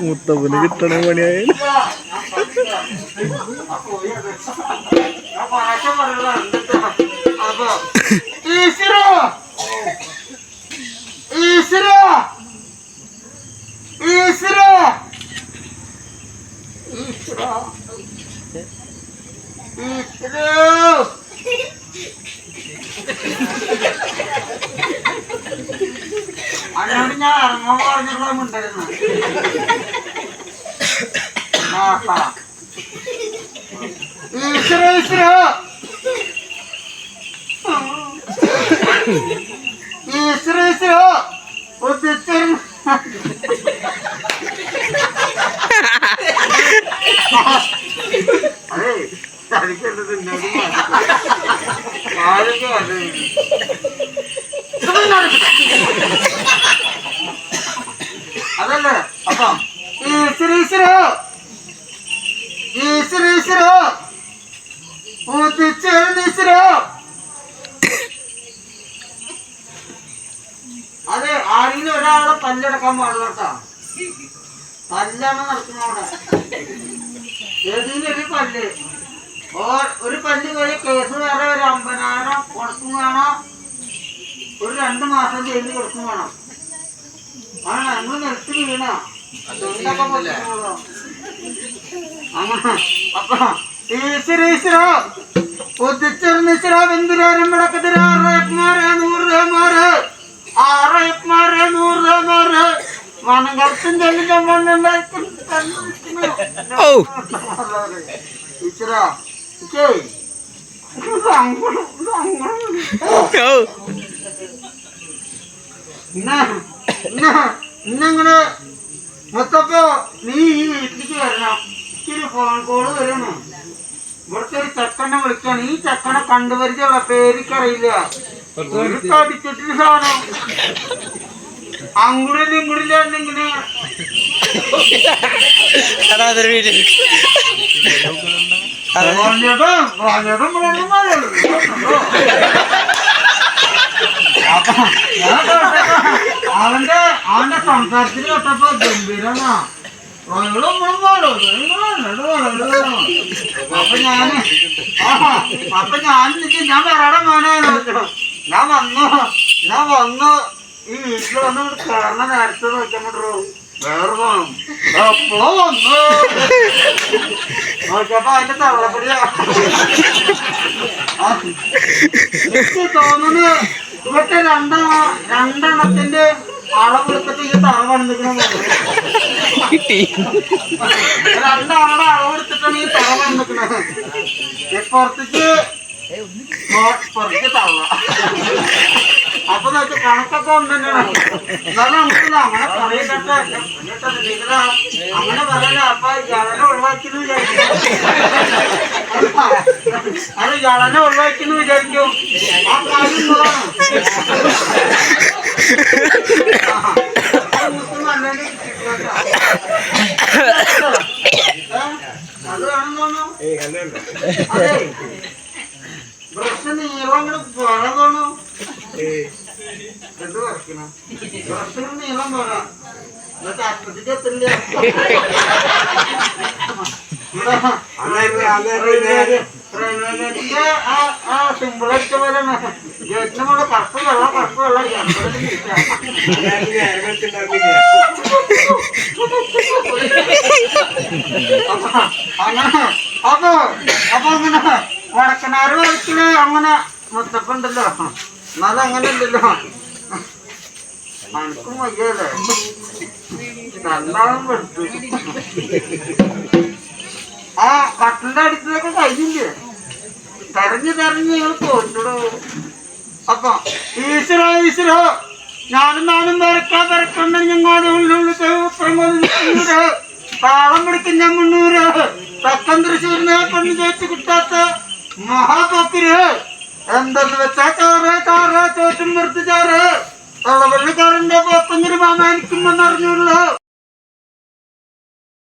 മുത്തപ്പന് കിട്ടണ പണിയായ ഈശ്വര ഞാൻ പറഞ്ഞില്ല. ആ കോഴി അത്. ഞാൻ പരസ്യം പറയുന്നത് കണ്ടിട്ടാ. അപ്പൊ ഈശ്വരാ ഈശ്വരാ അന്നോട് ഞാൻ ഇറങ്ങാൻ പറഞ്ഞിട്ടുള്ള മുണ്ടായിരുന്നു. ഈശ്വര ഈശ്വര. ഈശ്വര ഈശ്വര. എന്നോട് ആരൊക്കെ അത് അതല്ലേ അപ്പം ഈശ്വര ഈശ്വര ഈശ്വര ഈശ്വര ഈശ്വര അതെ ആരെങ്കിലും ഒരാളെ പല്ലെടുക്കാൻ പാടില്ല കേട്ടോ. പല്ലാണ് നടക്കുന്നവിടെ ഏതെങ്കിലും ഒരു പല്ല്. ഒരു പല്ല് പോയി കേസ് വേറെ ഒരു അമ്പതിനായിരം കൊടുക്കും വേണം? ഒരു രണ്ട് മാസം ജയിലിൽ കൊടുക്കും വേണം? ആ നമ്മൾ നിർത്തി വീണ? അപ്പൊ ആറേക്കുമാരെ നൂറ് രേമാര് മനം കറുത്തും ചെല്ലിക്കാൻ വന്നുണ്ടായിരിക്കും ഓ. ഈശ്വര ഇക്കേ സങ്കടം സങ്കടം ഓ ഇന്ന ഇന്ന ഇന്നങ്ങനെ മൊത്തപ്പോ നീ ഈ വീട്ടിലേക്ക് വരണം ഇച്ചിരി ഫോൺ കോൾ വരണം ഇവിടുത്തെ ഒരു ചക്കനെ വിളിക്കാണ് ഈ ചക്കനെ കണ്ടുപരിചയമുള്ള പേരിക്കറിയില്ല ഒരു തടിച്ചിട്ട് സാധനം പറഞ്ഞതും അവന്റെ അവന്റെ സംസാരത്തിൽ കേട്ടപ്പോ ഗംഭീരമാ. അപ്പൊ ഞാൻ അപ്പൊ ഞാൻ ഞാൻ വേറെ മോനെ. ഞാൻ വന്നു ഞാൻ വന്നു. ഈ വീട്ടിൽ വന്ന് കയറുന്ന നേരത്തെ പറ്റുള്ളൂ വേറെ പോണം എപ്പോഴോ വന്നു. അതിന്റെ തള്ളപ്പടിയാ ആ, എനിക്ക് തോന്നുന്നു ഇവിടുത്തെ രണ്ട രണ്ടെണ്ണത്തിന്റെ അളവെടുത്തിട്ട് ഈ തറ പണിതിക്കണം കിട്ടി. രണ്ടാളുടെ അളവെടുത്തിട്ടാണ് ഈ തറ പണിതിക്കണത് പുറത്തേക്ക് പുറത്തേക്ക് തള്ള അപ്പൊ നോക്കി കണക്കൊക്കെ ഉണ്ട് തന്നെയാണ് എന്നാലും നമുക്കില്ല അങ്ങനെ പറയട്ടെ അങ്ങനെ പറയല അപ്പൊ ഇയാളെ ഒഴിവാക്കിന്ന് വിചാരിക്കും അത് ഇയാളെ ഒഴിവാക്കിന്ന് വിചാരിക്കും ആ കാര്യം. അത് വേണമെന്നോന്നു അതെ ബ്രഷ് നീളം അങ്ങോട്ട് പോരാൻ തോന്നു എന്ത് വരയ്ക്കണം ബ്രഷിന് നീളം പോരാ എന്നിട്ട് അപ്പത്തേക്ക് എത്തില്ല റെയിൽവേഗേറ്റിന്റെ ആ അടിച്ച പോലെ മുകളിൽ കറുത്ത വെള്ളം കറുത്ത വെള്ളം അങ്ങനെ അപ്പൊ അപ്പൊ അങ്ങനെ വടക്കനാറ് വരക്കിൽ അങ്ങനെ മുത്തപ്പുണ്ടല്ലോ. എന്നാലും അങ്ങനെ ഉണ്ടല്ലോ മനക്കും വയ്യല്ലേ രണ്ടാളും പെട്ടു ആ കട്ടിന്റെ അടുത്തേക്ക് കഴിഞ്ഞില്ലേ? തെരഞ്ഞു തെരഞ്ഞ് ഞങ്ങൾ തോന്നിടോ അപ്പൊ ഈശ്വരോ ഈശ്വരോ ഞാനും നാനും വരക്കാൻ വരക്കണ്ട ഞങ്ങളുടെ താളം പിടിക്കുന്ന മുന്നൂര് തെക്കൻ തൃശ്ശൂരിനെ കൊണ്ട് ജയിച്ചു കിട്ടാത്ത മഹാപത്തിര് എന്തെന്ന് വെച്ചാ ചോറ് ചോറ്റും നിർത്തി ചോറ് തളവള്ളിക്കാരന്റെ പോത്തഞ്ഞൊരു മാമാനിക്കുമെന്ന് അറിഞ്ഞുള്ളൂ